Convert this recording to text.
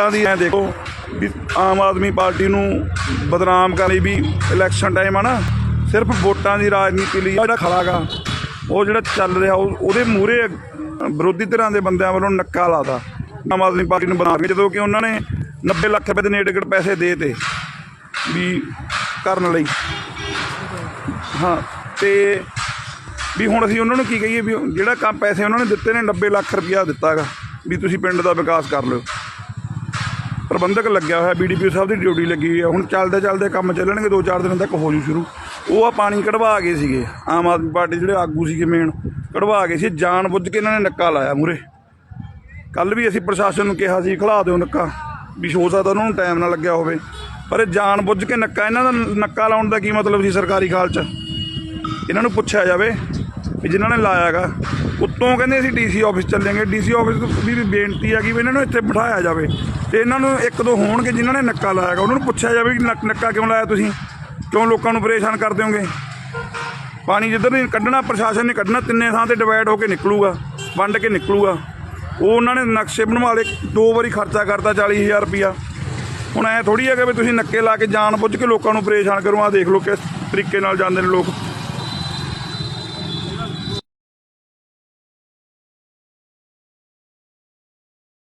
ਵੋਟਾਂ ਦੀ ਐ ਦੇਖੋ ਵੀ ਆਮ ਆਦਮੀ ਪਾਰਟੀ ਨੂੰ ਬਦਨਾਮ ਕਰਨ ਲਈ ਵੀ ਇਲੈਕਸ਼ਨ ਟਾਈਮ ਆ ਨਾ, ਸਿਰਫ ਵੋਟਾਂ ਦੀ ਰਾਜਨੀਤੀ ਲਈ ਆ ਜਿਹੜਾ ਖੜਾਗਾ ਉਹ ਜਿਹੜਾ ਚੱਲ ਰਿਹਾ, ਉਹ ਉਹਦੇ ਮੂਹਰੇ ਵਿਰੋਧੀ ਧਿਰਾਂ ਦੇ ਬੰਦਿਆਂ ਵੱਲੋਂ ਨੱਕਾ ਲਾਤਾ। ਆਮ ਆਦਮੀ ਪਾਰਟੀ ਨੂੰ ਬਣਾ ਕੇ ਜਦੋਂ ਕਿ ਉਹਨਾਂ ਨੇ 90 ਲੱਖ ਰੁਪਏ ਦੇ ਨੇੜੇ ਗੜ ਪੈਸੇ ਦੇ ਤੇ ਵੀ ਕਰਨ ਲਈ। ਹਾਂ, ਤੇ ਵੀ ਹੁਣ ਅਸੀਂ ਉਹਨਾਂ ਨੂੰ ਕੀ ਕਹੀਏ ਵੀ ਜਿਹੜਾ ਕੰਮ ਪੈਸੇ ਉਹਨਾਂ ਨੇ ਦਿੱਤੇ ਨੇ 90 ਲੱਖ ਰੁਪਇਆ ਦਿੱਤਾਗਾ, ਵੀ ਤੁਸੀਂ ਪਿੰਡ ਦਾ ਵਿਕਾਸ ਕਰ ਲਿਓ। ਪ੍ਰਬੰਧਕ ਲੱਗਿਆ ਹੋਇਆ ਬੀਡੀਪੀ ਸਾਹਿਬ ਦੀ ਡਿਊਟੀ ਲੱਗੀ ਹੋਈ ਹੈ ਹੁਣ ਚੱਲਦੇ ਚੱਲਦੇ ਕੰਮ ਚੱਲਣਗੇ 2-4 ਦਿਨਾਂ ਤੱਕ ਹੋ ਜੂ ਸ਼ੁਰੂ। ਉਹ ਆ ਪਾਣੀ ਕਢਵਾ ਗਏ ਸੀਗੇ। ਆਮ ਆਦਮੀ ਪਾਰਟੀ ਜਿਹੜੇ ਆਗੂ ਸੀਗੇ ਮੇਨ ਕਢਵਾ ਗਏ ਸੀ। ਜਾਣ ਬੁੱਝ ਕੇ ਇਹਨਾਂ ਨੇ ਨੱਕਾ ਲਾਇਆ ਮੂਰੇ ਕੱਲ ਵੀ ਅਸੀਂ ਪ੍ਰਸ਼ਾਸਨ ਨੂੰ ਕਿਹਾ ਸੀ, ਖਿਲਾ ਦਿਓ ਨੱਕਾ, ਵੀ ਹੋ ਸਕਦਾ ਉਹਨਾਂ ਨੂੰ ਟਾਈਮ ਨਾ ਲੱਗਿਆ ਹੋਵੇ। ਪਰ ਇਹ ਜਾਣ ਬੁੱਝ ਕੇ ਨੱਕਾ, ਇਹਨਾਂ ਦਾ ਨੱਕਾ ਲਾਉਣ ਦਾ ਕੀ ਮਤਲਬ ਸੀ ਸਰਕਾਰੀ ਖਾਲ 'ਚ? ਇਹਨਾਂ ਨੂੰ ਪੁੱਛਿਆ ਜਾਵੇ। ਵੀ ਜਿਨ੍ਹਾਂ ਨੇ ਲਾਇਆਗਾ ਉੱਤੋਂ ਕਹਿੰਦੇ ਅਸੀਂ ਡੀਸੀ ਆਫਿਸ ਚੱਲਾਂਗੇ। ਡੀਸੀ ਆਫਿਸ ਤੋਂ ਵੀ ਵੀ ਬੇਨਤੀ ਆ ਕਿ ਵੀ ਇਹਨਾਂ ਨੂੰ ਇੱਥੇ ਬਿਠਾਇਆ ਜਾਵੇ। ਤੇ ਇਹਨਾਂ ਨੂੰ ਇੱਕ ਦੋ ਹੋਣਗੇ ਜਿਨ੍ਹਾਂ ਨੇ ਨੱਕਾ ਲਾਇਆਗਾ ਉਹਨਾਂ ਨੂੰ ਪੁੱਛਿਆ ਜਾਵੇ ਕਿ ਨੱਕ- ਨੱਕਾ ਕਿਉਂ ਲਾਇਆ ਤੁਸੀਂ? ਕਿਉਂ ਲੋਕਾਂ ਨੂੰ ਪਰੇਸ਼ਾਨ ਕਰਦੇ ਹੋਗੇ? ਪਾਣੀ ਜਿੱਧਰ ਨਹੀਂ ਕੱਢਣਾ, ਪ੍ਰਸ਼ਾਸਨ ਨੇ ਕੱਢਣਾ, ਤਿੰਨੇ ਥਾਂ ਤੇ ਡਿਵਾਈਡ ਹੋ ਕੇ ਨਿਕਲੂਗਾ, ਵੰਡ ਕੇ ਨਿਕਲੂਗਾ। ਉਹ ਉਹਨਾਂ ਨੇ ਨਕਸ਼ੇ ਬਣਵਾ ਲਏ, ਦੋ ਵਾਰੀ ਖਰਚਾ ਕਰਤਾ 40000 ਰੁਪਿਆ ਹੁਣ ਐ ਥੋੜੀ ਹੈਗਾ ਵੀ ਤੁਸੀਂ ਨੱਕੇ ਲਾ ਕੇ ਜਾਣ ਬੁੱਝ ਕੇ ਲੋਕਾਂ ਨੂੰ ਪਰੇਸ਼ਾਨ ਕਰੋ। ਆ ਦੇਖ ਲਓ ਕਿਸ ਤਰੀਕੇ ਨਾਲ ਜਾਂਦੇ ਨੇ ਲੋਕ।